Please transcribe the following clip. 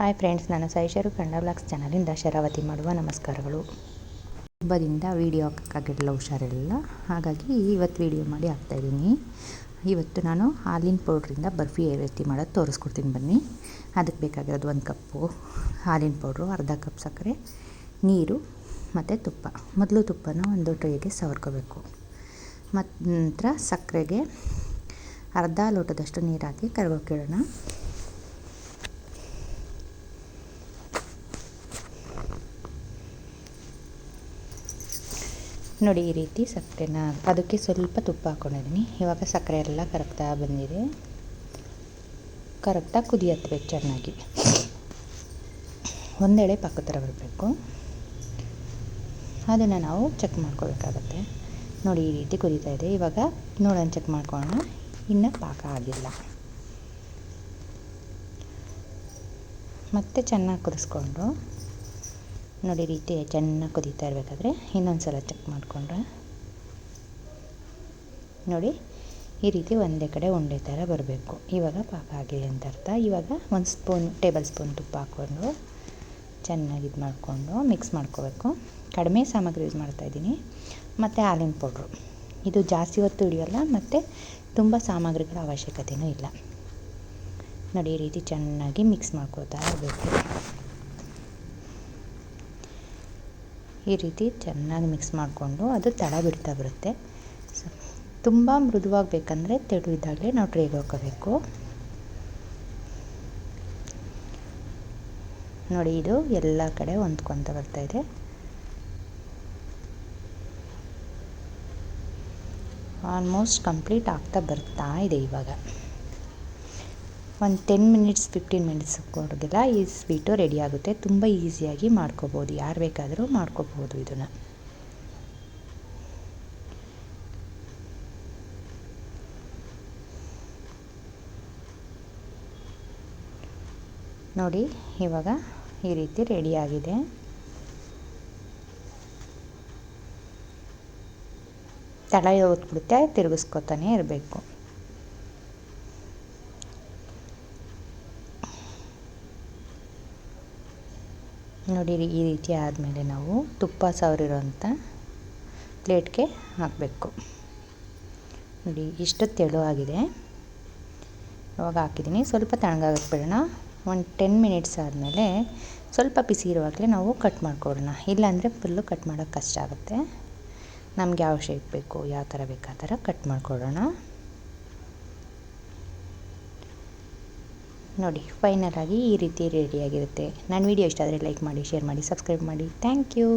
Hi friends, ನಾನು ಸೈಶರು. Kannada blogs ಚಾನಲಿಂದ ಶರಾವತಿ ಮಾಡುವ ನಮಸ್ಕಾರಗಳು. ಹಬ್ಬದಿಂದ ವೀಡಿಯೋ ಹಾಕೋಕ್ಕಾಗಿರಲಿಲ್ಲ, ಹುಷಾರಿರಲಿಲ್ಲ. ಹಾಗಾಗಿ ಇವತ್ತು ವೀಡಿಯೋ ಮಾಡಿ ಹಾಕ್ತಾಯಿದ್ದೀನಿ ಇವತ್ತು ನಾನು ಹಾಲಿನ ಪೌಡ್ರಿಂದ ಬರ್ಫಿ ರೀತಿ ಮಾಡೋದು ತೋರಿಸ್ಕೊಡ್ತೀನಿ ಬನ್ನಿ. ಅದಕ್ಕೆ ಬೇಕಾಗಿರೋದು ಒಂದು ಕಪ್ಪು ಹಾಲಿನ ಪೌಡ್ರು, ಅರ್ಧ ಕಪ್ ಸಕ್ಕರೆ, ನೀರು ಮತ್ತು ತುಪ್ಪ. ಮೊದಲು ತುಪ್ಪನ ಒಂದು ಟ್ರೈಗೆ ಸವರ್ಕೋಬೇಕು. ಮತ್ತು ನಂತರ ಸಕ್ಕರೆಗೆ ಅರ್ಧ ಲೋಟದಷ್ಟು ನೀರು ಹಾಕಿ ನೋಡಿ ಈ ರೀತಿ ಸಕ್ಕರೆನ ಅದಕ್ಕೆ ಸ್ವಲ್ಪ ತುಪ್ಪ ಹಾಕ್ಕೊಂಡಿದ್ದೀನಿ ಇವಾಗ ಸಕ್ಕರೆ ಎಲ್ಲ ಕರಗ್ತಾ ಬಂದಿದೆ. ಕರೆಕ್ಟಾಗಿ ಕುದಿಯತ್ತೆ ಚೆನ್ನಾಗಿ. ಒಂದೆಳೆ ಪಾಕ ಥರ ಬರಬೇಕು. ಅದನ್ನು ನಾವು ಚೆಕ್ ಮಾಡ್ಕೋಬೇಕಾಗತ್ತೆ ನೋಡಿ ಈ ರೀತಿ ಕುದೀತಾ ಇದೆ. ಇವಾಗ ನೋಡೋಣ ಚೆಕ್ ಮಾಡ್ಕೊಳ್ಳೋಣ. ಇನ್ನೂ ಪಾಕ ಆಗಿಲ್ಲ. ಮತ್ತೆ ಚೆನ್ನಾಗಿ ಕುದಿಸ್ಕೊಂಡು ನೋಡಿ, ರೀತಿ ಚೆನ್ನಾಗಿ ಕುದೀತಾ ಇರಬೇಕಾದ್ರೆ ಇನ್ನೊಂದು ಸಲ ಚೆಕ್ ಮಾಡಿಕೊಂಡ್ರೆ. ನೋಡಿ, ಈ ರೀತಿ ಒಂದೇ ಕಡೆ ಉಂಡೆ ಥರ ಬರಬೇಕು. ಇವಾಗ ಪಾಕ ಆಗಿದೆ ಅಂತ ಅರ್ಥ. ಇವಾಗ ಒಂದು ಸ್ಪೂನ್ ಟೇಬಲ್ ಸ್ಪೂನ್ ತುಪ್ಪ ಹಾಕ್ಕೊಂಡು ಚೆನ್ನಾಗಿ ಇದು ಮಾಡಿಕೊಂಡು ಮಿಕ್ಸ್ ಮಾಡ್ಕೋಬೇಕು. ಕಡಿಮೆ ಸಾಮಗ್ರಿ ಯೂಸ್ ಮಾಡ್ತಾಯಿದ್ದೀನಿ ಮತ್ತು ಹಾಲಿನ ಪೌಡ್ರು ಇದು ಜಾಸ್ತಿ ಹೊತ್ತು ಹಿಡಿಯೋಲ್ಲ, ಮತ್ತು ತುಂಬ ಸಾಮಗ್ರಿಗಳ ಅವಶ್ಯಕತೆಯೂ ಇಲ್ಲ. ನೋಡಿ, ಈ ರೀತಿ ಚೆನ್ನಾಗಿ ಮಿಕ್ಸ್ ಮಾಡ್ಕೋತಾ ಇರಬೇಕು. ಈ ರೀತಿ ಚೆನ್ನಾಗಿ ಮಿಕ್ಸ್ ಮಾಡಿಕೊಂಡು ಅದು ತಳ ಬಿಡ್ತಾ ಬರುತ್ತೆ. ಸೊ ತುಂಬ ಮೃದುವಾಗಿ ಬೇಕಂದರೆ ತೆಳು ಇದ್ದಾಗಲೇ ನಾವು ಟ್ರೇಗೆ ಹಾಕೋಬೇಕು. ನೋಡಿ, ಇದು ಎಲ್ಲ ಕಡೆ ಹೊಂದ್ಕೊತ ಇದೆ. ಆಲ್ಮೋಸ್ಟ್ ಕಂಪ್ಲೀಟ್ ಆಗ್ತಾ ಬರ್ತಾ ಇದೆ ಇವಾಗ. ಒಂದು ಟೆನ್ ಮಿನಿಟ್ಸ್ ಫಿಫ್ಟೀನ್ ಮಿನಿಟ್ಸ್ ಕೊಡೋದಿಲ್ಲ. ಈ ಸ್ವೀಟು ರೆಡಿ ಆಗುತ್ತೆ. ತುಂಬ ಈಸಿಯಾಗಿ ಮಾಡ್ಕೋಬೋದು. ಯಾರು ಬೇಕಾದರೂ ಮಾಡ್ಕೋಬೋದು ಇದನ್ನು. ನೋಡಿ, ಇವಾಗ ಈ ರೀತಿ ರೆಡಿಯಾಗಿದೆ ತಳ ಹೊತ್ಬಿಡುತ್ತೆ, ತಿರುಗಿಸ್ಕೊತಾನೆ ಇರಬೇಕು. ನೋಡಿ ಈ ರೀತಿ ಆದಮೇಲೆ ನಾವು ತುಪ್ಪ ಸವರಿರೋಂಥ ಪ್ಲೇಟ್ಗೆ ಹಾಕಬೇಕು. ನೋಡಿ ಇಷ್ಟು ಆಗಿದೆ. ಇವಾಗ ಹಾಕಿದ್ದೀನಿ. ಸ್ವಲ್ಪ ತಣ್ಣಗಾಗಕ್ಕೆ ಬಿಡೋಣ. ಒಂದು ಟೆನ್ ಮಿನಿಟ್ಸ್ ಆದಮೇಲೆ ಸ್ವಲ್ಪ ಬಿಸಿ ಇರುವಾಗಲೇ ನಾವು ಕಟ್ ಮಾಡ್ಕೊಡೋಣ. ಇಲ್ಲಾಂದರೆ ಫುಲ್ಲು ಕಟ್ ಮಾಡೋಕ್ಕೆ ಕಷ್ಟ ಆಗುತ್ತೆ. ನಮ್ಗೆ ಯಾವ ಶೇಪ್ ಬೇಕು, ಯಾವ ಥರ ಬೇಕು ಆ ಥರ ಕಟ್ ಮಾಡ್ಕೊಡೋಣ. ನೋಡಿ ಫೈನಲಾಗಿ ಈ ರೀತಿ ರೆಡಿಯಾಗಿರುತ್ತೆ ನನ್ನ ವಿಡಿಯೋ ಇಷ್ಟ ಆದರೆ ಲೈಕ್ ಮಾಡಿ ಶೇರ್ ಮಾಡಿ ಸಬ್ಸ್ಕ್ರೈಬ್ ಮಾಡಿ. Thank you